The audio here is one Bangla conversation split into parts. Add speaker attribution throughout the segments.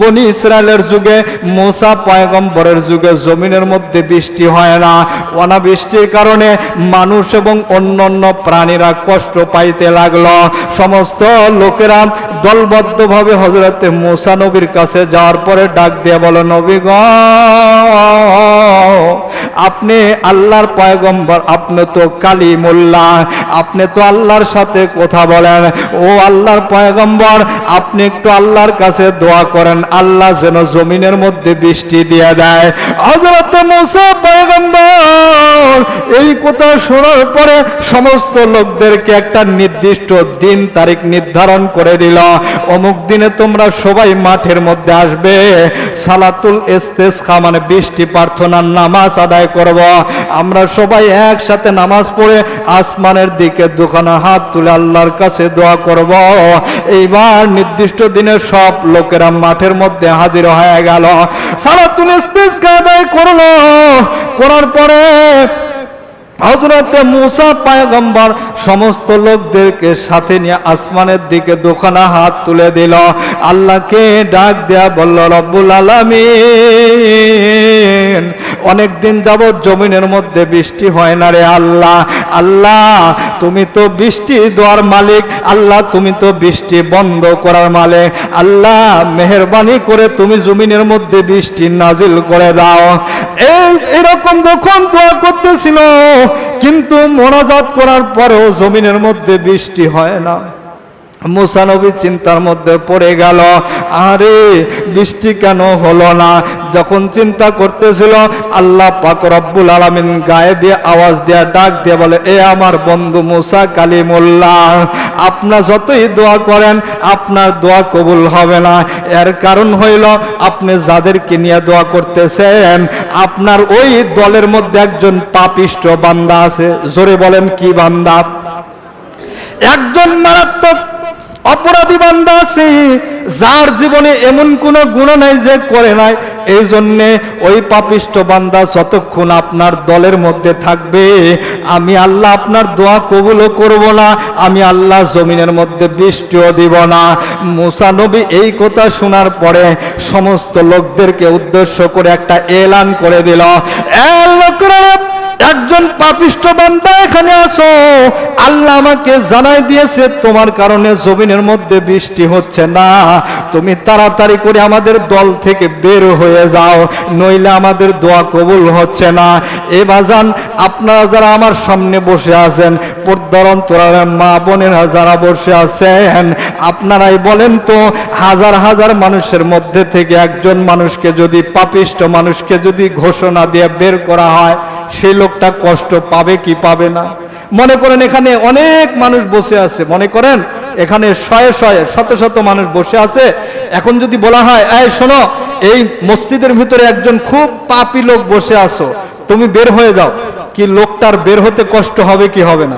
Speaker 1: বনি ইসরায়েলের যুগে মোসা পয়গম্বরের যুগে জমিনের মধ্যে বৃষ্টি হয় না। অনাবৃষ্টির কারণে মানুষ এবং অন্যান্য প্রাণীরা কষ্ট পাইতে লাগল। সমস্ত লোকেরা দলবদ্ধভাবে হজরতে মোসা নবীর কাছে যাওয়ার পরে ডাক দিয়ে বলো, নবী গ আপনি আল্লাহর পয়গম্বর, আপনি তো কালী মোল্লা আপনি তো আল্লাহর সাথে কথা বলেন। ও আল্লাহর পয়গম্বর, আপনি একটু আল্লাহর কাছে দোয়া করেন, আল্লাহ যেন জমিনের মধ্যে বৃষ্টি দিয়ে দেয়। হযরত মুসা পয়গম্বর, এই কথা শোনার পরে সমস্ত লোকদেরকে একটা নির্দিষ্ট দিন তারিখ নির্ধারণ করে দিল। অমুক দিনে তোমরা সবাই মাঠের মধ্যে আসবে। সালাতুল ইস্তেসখা মানে বৃষ্টি প্রার্থনার নামাজ আদায় করব। আমরা সবাই একসাথে নামাজ পড়ে আসমানের দিকে দুখানা হাত তুলে আল্লাহর কাছে দোয়া করব। এইবার নির্দিষ্ট দিনে সব লোকেরা মাঠের মধ্যে হাজির হয়ে গেল। সারা তুলে আদায় করল। করার পরে হজরতে মুসা পায়গম্বর সমস্ত লোকদেরকে সাথে নিয়ে আসমানের দিকে দোকানা হাত তুলে দিল। আল্লাহকে ডাক দেয়া বলল, রব্বুল আলামিন অনেক দিন যাবৎ জমিনের মধ্যে বৃষ্টি হয় না রে আল্লাহ। আল্লাহ, তুমি তো বৃষ্টি দেওয়ার মালিক। আল্লাহ, তুমি তো বৃষ্টি বন্ধ করার মালিক। আল্লাহ, মেহরবানি করে তুমি জমিনের মধ্যে বৃষ্টি নাজিল করে দাও। এই, এরকম যখন দোয়া করতেছিল। কিন্তু মোনাজাত করার পরেও জমিনের মধ্যে বৃষ্টি হয় না। মুসানবী চিন্তার মধ্যে পড়ে গেল, আরে বৃষ্টি কেন হলো না? যখন চিন্তা করতেছিল, আল্লাহ পাক রব্বুল আলামিন গায়ে দিয়ে আওয়াজ দিয়ে ডাক দিয়ে বলে, এ আমার বন্ধু মুসা কালিমুল্লাহ আপনার যতই দোয়া করেন, আপনার দোয়া কবুল হবে না। এর কারণ হইল, আপনি যাদেরকে নিয়ে দোয়া করতেছেন, আপনার ওই দলের মধ্যে একজন পাপিষ্ট বান্দা আছে। জোরে বলেন, কি বান্দা? একজন মারাত্মক অপরাধী বান্দা আছে, যার জীবনে এমন কোনো গুণ নাই যে করে নাই। এই জন্যে ওই পাপিষ্ট বান্দা যতক্ষণ আপনার দলের মধ্যে থাকবে, আমি আল্লাহ আপনার দোয়া কবুলও করব না, আমি আল্লাহ জমিনের মধ্যে বৃষ্টিও দিব না। মুসা নবী এই কথা শোনার পরে সমস্ত লোকদেরকে উদ্দেশ্য করে একটা এলান করে দিল। এ লোকরা একজন পাপিষ্ট বান্দা এখানে আসো আল্লাহ আমাকে জানাই দিয়েছে, তোমার কারণে জমিনের মধ্যে বৃষ্টি হচ্ছে না। তুমি তাড়াতাড়ি করে আমাদের দল থেকে বের হয়ে যাও, নইলে আমাদের দোয়া কবুল হচ্ছে না। এ বাজান, আপনারা যারা আমার সামনে বসে আছেন পর্দার অন্তরালে মা বোনেরা যারা বসে আছেন, আপনারাই বলেন তো, হাজার হাজার মানুষের মধ্যে থেকে একজন মানুষকে যদি, পাপিষ্ট মানুষকে যদি ঘোষণা দিয়ে বের করা হয় সেই লোকটা কষ্ট পাবে কি পাবে না? মনে করেন এখানে অনেক মানুষ বসে আছে। মনে করেন এখানে শয়ে শয়ে শত শত মানুষ বসে আছে। এখন যদি বলা হয়, এই শোনো, এই মসজিদের ভিতরে একজন খুব পাপি লোক বসে আছো, তুমি বের হয়ে যাও। কি লোকটার বের হতে কষ্ট হবে কি হবে না?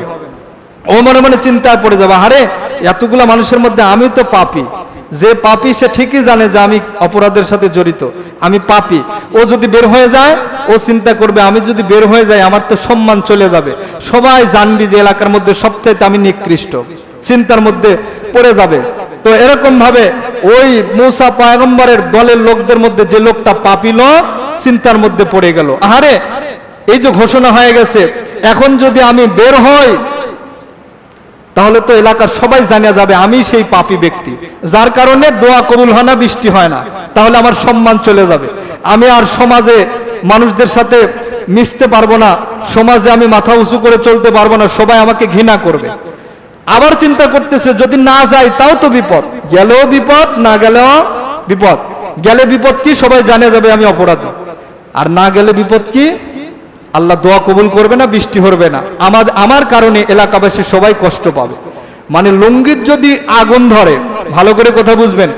Speaker 1: ও মনে মনে চিন্তায় পড়ে যাবে, আরে, এতগুলা মানুষের মধ্যে আমি তো পাপি। যে পাপি সে ঠিকই জানে যে আমি অপরাধের সাথে জড়িত। আমি পাপি। ও যদি বের হয়ে যায় ও চিন্তা করবে, আমি যদি বের হয়ে যাই, আমার তো সম্মান চলে যাবে। সবাই জানবি যে এলাকার মধ্যে সবচাইতে আমি নিকৃষ্ট। চিন্তার মধ্যে পড়ে যাবে। তো এরকম ভাবে ওই মৌসা পয়গম্বরের দলের লোকদের মধ্যে যে লোকটা পাপিল, চিন্তার মধ্যে পড়ে গেল। আহারে, এই যে ঘোষণা হয়ে গেছে, এখন যদি আমি বের হই, তাহলে তো এলাকার সবাই জানা যাবে, আমি সেই পাপী ব্যক্তি। যার কারণে দোয়া কবুল হয় না, বৃষ্টি হয় না। তাহলে আমার সম্মান চলে যাবে। আমি আর সমাজে মানুষদের সাথে মিশতে পারব না, সমাজে আমি মাথা উঁচু করে চলতে পারব না, সবাই আমাকে ঘৃণা করবে। আবার চিন্তা করতেছে, যদি না যাই তাও তো বিপদ। গেলেও বিপদ, না গেলেও বিপদ। গেলে বিপদ কি, সবাই জানে যাবে আমি অপরাধী। আর না গেলে বিপদ কি? আল্লাহ দোয়া কবুল করবে না, বৃষ্টি হবে না। আমার আমার কারণে এলাকাবাসী সবাই কষ্ট পাবে। মানে লুঙ্গির যদি আগুন ধরে, ভালো করে কথা বুঝবেন,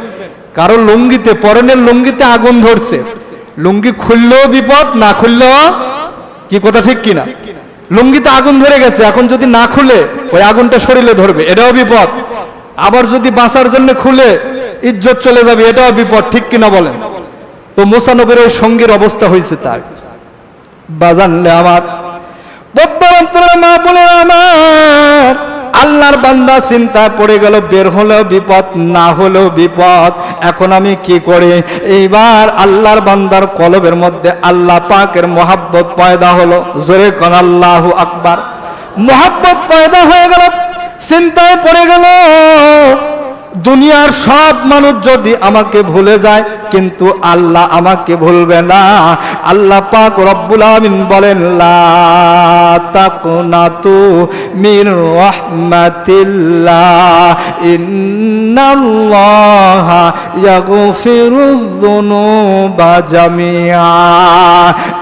Speaker 1: কারও লুঙ্গিতে, পরনের লুঙ্গিতে আগুন ধরছে লুঙ্গি খুললেও বিপদ, না খুললেও কি কথা ঠিক কিনা? লুঙ্গিতে আগুন ধরে গেছে, এখন যদি না খুলে, ওই আগুনটা শরীরে ধরবে, এটাও বিপদ। আবার যদি বাঁচার জন্য খুলে, ইজ্জত চলে যাবে, এটাও বিপদ, ঠিক কিনা বলেন? তো মোসানবের ওই সঙ্গীর অবস্থা হয়েছে তার। বাজান আমার। মা বলে আমার আল্লাহর বান্দা চিন্তায় পড়ে গেল, বের হলো বিপদ, না হলেও বিপদ। এখন আমি কি করি? এইবার আল্লাহর বান্দার কলবের মধ্যে আল্লাহ পাকের মোহাব্বত পয়দা হলো। জোরে কন আল্লাহ আকবার। মোহাব্বত পয়দা হয়ে গেল, চিন্তায় পড়ে গেল। দুনিয়ার সব মানুষ যদি আমাকে ভুলে যায়, কিন্তু আল্লাহ আমাকে ভুলবে না। আল্লাহ পাক রব্বুল আমিন বলেন, লা তাকুনাতু মির রাহমাতিল্লাহ, ইন্নাল্লাহ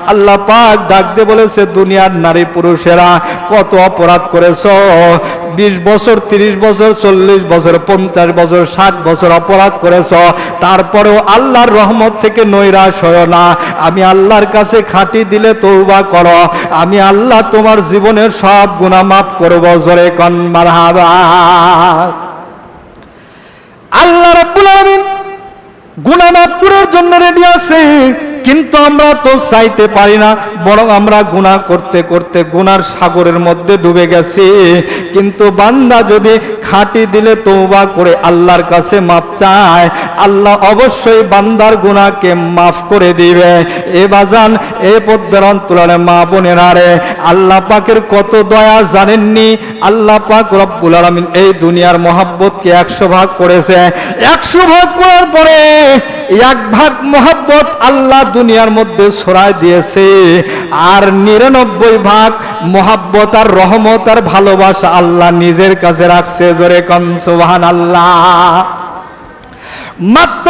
Speaker 1: আল্লাহ পাক ডাক দিয়ে বলেছে, দুনিয়ার নারী পুরুষেরা কত অপরাধ করেছ? বিশ বছর, তিরিশ বছর, চল্লিশ বছর, পঞ্চাশ বছর, ষাট বছর অপরাধ করেছ। তারপরেও আল্লাহর রহমত থেকে নৈরাশ হয় না। আমি আল্লাহর কাছে খাঁটি দিলে তৌবা করো। আমি আল্লাহ তোমার জীবনের সব গুণা মাফ করব। জোরে কন মারহাবা। আল্লাহ রাব্বুল আলামিন গুনাহ মাফ করার জন্য রেডি আছে। কিন্তু আমরা তো চাইতে পারি না, বরং আমরা গুনাহ করতে করতে গুনার সাগরের মধ্যে ডুবে গেছি। কিন্তু বান্দা যদি খাঁটি দিলে তৌবা করে আল্লাহর কাছে মাফ চায়, আল্লাহ অবশ্যই বান্দার গুণাকে মাফ করে দিবে। এ বাজান, এ পদ্মের অন্তরালে মা বোনেরা রে, আল্লাহ পাকের কত দয়া জানেননি? আল্লাহ পাক রব্বুল আলামিন এই দুনিয়ার মহাব্বতকে একশো ভাগ করেছে। একশো ভাগ করার পরে এক ভাগ মোহাব্বত আল্লাহ দুনিয়ার মধ্যে ছড়ায় দিয়েছে। আর নিরানব্বই ভাগ মোহাব্বত আর রহমত আর ভালোবাসা আল্লাহ নিজের কাছে রাখছে। জোরে কন সোহান আল্লাহ মাত্র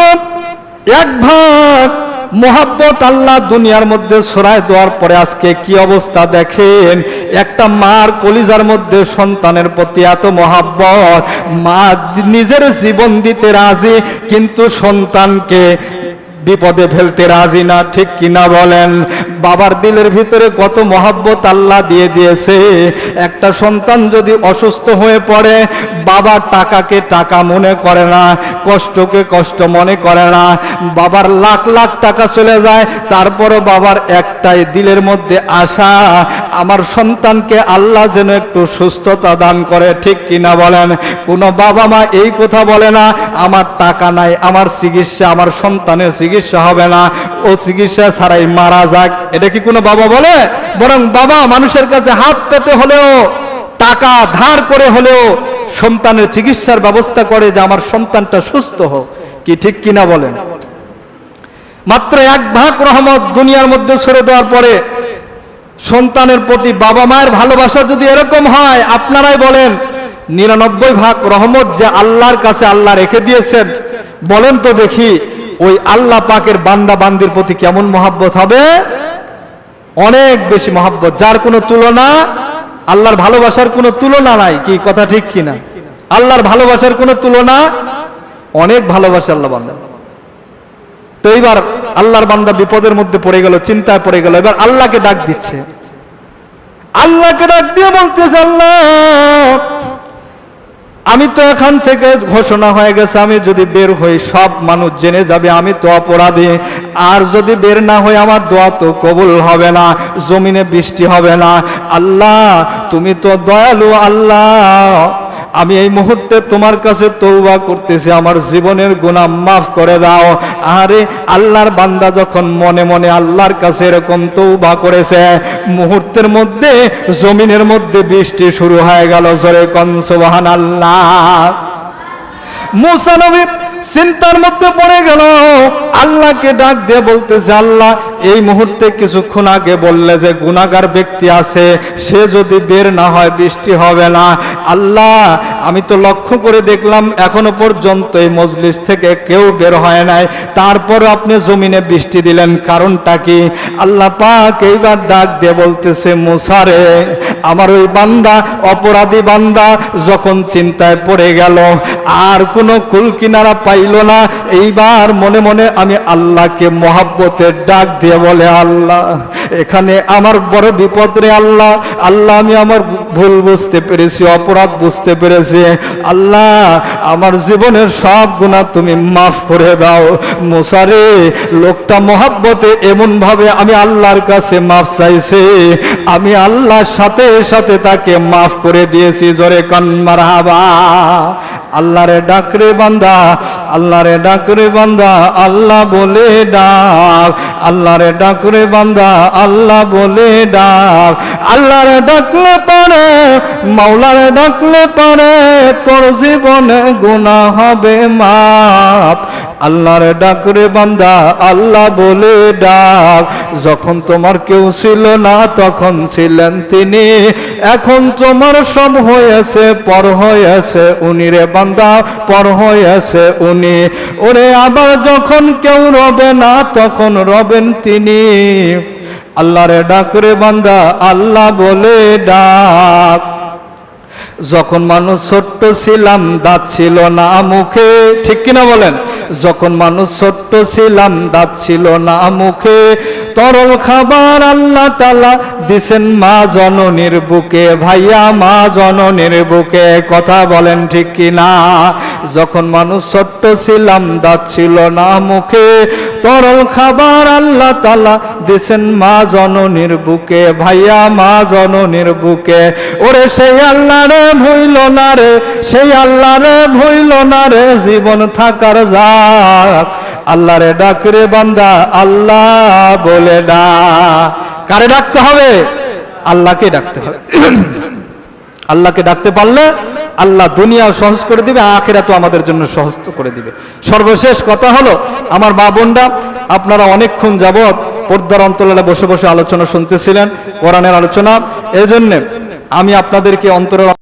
Speaker 1: এক ভাগ মোহাব্বত আল্লাহ দুনিয়ার মধ্যে সরায় দেওয়ার পরে আজকে কি অবস্থা দেখেন? একটা মার কলিজার মধ্যে সন্তানের প্রতি এত মহাব্বত, মা নিজের জীবন দিতে রাজি, কিন্তু সন্তানকে বিপদে ফেলতে রাজি না, ঠিক কিনা বলেন? বাবার দিলের ভিতরে কত মহাব্বত আল্লাহ দিয়ে দিয়েছে। একটা সন্তান যদি অসুস্থ হয়ে পড়ে, বাবা টাকাকে টাকা মনে করে না, কষ্টকে কষ্ট মনে করে না। বাবার লাখ লাখ টাকা চলে যায়, তারপরও বাবার একটাই দিলের মধ্যে আশা, আমার সন্তানকে আল্লাহ যেন একটু সুস্থতা দান করে, ঠিক কিনা বলেন? কোনো বাবা মা এই কথা বলে না, আমার টাকা নাই, আমার চিকিৎসা, আমার সন্তানের চিকিৎসা হবে না, ও চিকিৎসা ছাড়াই মারা যাক। এটা কি কোনো বাবা বলে? বরং বাবা মানুষের কাছে হাত পেতে হলেও, টাকা ধার করে হলেও সন্তানের চিকিৎসার ব্যবস্থা করে যে আমার সন্তানটা সুস্থ হোক। কি ঠিক কিনা বলেন? মাত্র এক ভাগ রহমত দুনিয়ার মধ্যে ছেড়ে দেওয়ার পরে সন্তানের প্রতি বাবা মায়ের ভালোবাসা যদি এরকম হয়, আপনারাই বলেন, নিরানব্বই ভাগ রহমত যে আল্লাহর কাছে আল্লাহ রেখে দিয়েছেন। বলেন তো দেখি ওই আল্লাহ পাকের বান্দা বান্দির প্রতি কেমন মহাব্বত হবে? অনেক বেশি মহাব্বত। যার কোনো তুলনা, আল্লাহর ভালোবাসার কোনো তুলনা নাই। কি কথা ঠিক কিনা? আল্লাহর ভালোবাসার কোনো তুলনা, অনেক ভালোবাসে আল্লাহ বান্দা। তো এইবার আল্লাহর বান্দা বিপদের মধ্যে পড়ে গেল, চিন্তায় পড়ে গেল। এবার আল্লাহকে ডাক দিচ্ছে। আল্লাহকে ডাক দিয়ে বলতেছে, আল্লাহ! আমি তো এখান থেকে ঘোষণা হয়ে গেছে, আমি যদি বের হই, সব মানুষ জেনে যাবে আমি তো অপরাধী। আর যদি বের না হই, আমার দোয়া তো কবুল হবে না, জমিনে বৃষ্টি হবে না। আল্লাহ, তুমি তো দয়ালু আল্লাহ। আমি এই মুহূর্তে তোমার কাছে তৌবা করতেছি, আমার জীবনের গুনাহ মাফ করে দাও। আরে, আল্লাহর বান্দা যখন মনে মনে আল্লাহর কাছে এরকম তৌবা করেছে, মুহূর্তের মধ্যে, জমিনের মধ্যে বৃষ্টি শুরু হয়ে গেল, জোরে কন সুবহান আল্লাহ মুসা নবী চিন্তার মধ্যে পড়ে গেল, আল্লাহকে ডাক দিয়ে বলতেছে, আল্লাহ, এই মুহূর্তে কিছুক্ষণ আগে বললে যে গুণাগার ব্যক্তি আছে, সে যদি বের না হয়, বৃষ্টি হবে না। আল্লাহ আমি তো লক্ষ্য করে দেখলাম এখনও পর্যন্ত এই মজলিস থেকে কেউ বের হয় নাই। তারপর আপনি জমিনে বৃষ্টি দিলেন, কারণটা কি? আল্লাহ পাক এইবার ডাক দিয়ে বলতেছে মুসারে আমার ওই বান্দা অপরাধী বান্দা যখন চিন্তায় পড়ে গেল, আর কোনো কুল কিনারা পাইল না। এইবার মনে মনে আমি আল্লাহকে মহাব্বতের ডাক দিয়ে বলে, আল্লাহ, এখানে আমার বড় বিপদ রে আল্লাহ। আল্লাহ, আমি আমার ভুল বুঝতে পেরেছি, অপরাধ বুঝতে পেরেছি। ফেলেছি আল্লাহ, আমার জীবনের সব গুণা তুমি মাফ করে দাও। মুসারে লোকটা মহাব্বতে এমন ভাবে আমি আল্লাহর কাছে মাফ চাইছে। আমি আল্লাহর সাথে সাথে তাকে মাফ করে দিয়েছি। জোরে কন্মার হাবা আল্লাহরে ডাকরে বান্দা, আল্লাহরে ডাকরে বান্দা, আল্লাহ বলে ডাক। আল্লাহরে ডাকরে বান্দা, আল্লাহ বলে ডাক। আল্লাহরে ডাকলে পারে, মাওলারে ডাকলে পারে, তোর জীবনে গুনাহ হবে মাপ আল্লাহরে ডাকরে বান্দা, আল্লাহ বলে ডাক। যখন তোমার কেউ ছিল না, তখন ছিলেন তিনি। এখন তোমার সব হয়েছে, পর হয়েছে উনি রে বান্দা পর হয়েছে উনি। ওরে আবার যখন কেউ রবে না, তখন রবেন তিনি। আল্লাহরে ডাকরে বান্দা, আল্লাহ বলে ডাক। যখন মানুষ ছোট্ট ছিলাম, দাঁত ছিল না মুখে। ঠিক কিনা বলেন? যখন মানুষ ছোট্ট ছিলাম, দাঁত ছিল না মুখে। তরল খাবার আল্লাহ তালা দিছেন মা জননীর বুকে। ভাইয়া মা জননীর বুকে কথা বলেন ঠিক কিনা? যখন মানুষ ছোট্ট ছিলাম দাঁত ছিল না মুখে। তরল খাবার আল্লাহ তালা দিছেন মা জননীর বুকে। ভাইয়া মা জননীর বুকে। ওরে সেই আল্লাহ রে ভইল না রে, সেই আল্লাহ রে ভইল না রে, জীবন থাকার যাক আল্লাহ রে ডাক রে বান্দা, আল্লাহ বলে ডাক কারে ডাকতে হবে? আল্লাহকে ডাকতে হবে। আল্লাহকে ডাকতে পারলে আল্লাহ দুনিয়া সহজ করে দিবে আখেরা তো আমাদের জন্য সহজ করে দিবে। সর্বশেষ কথা হলো, আমার মা বোনরা, আপনারা অনেকক্ষণ যাবৎ পর্দার অন্তরালে বসে বসে আলোচনা শুনতেছিলেন, কোরআনের আলোচনা। এই জন্যে আমি আপনাদেরকে অন্তরের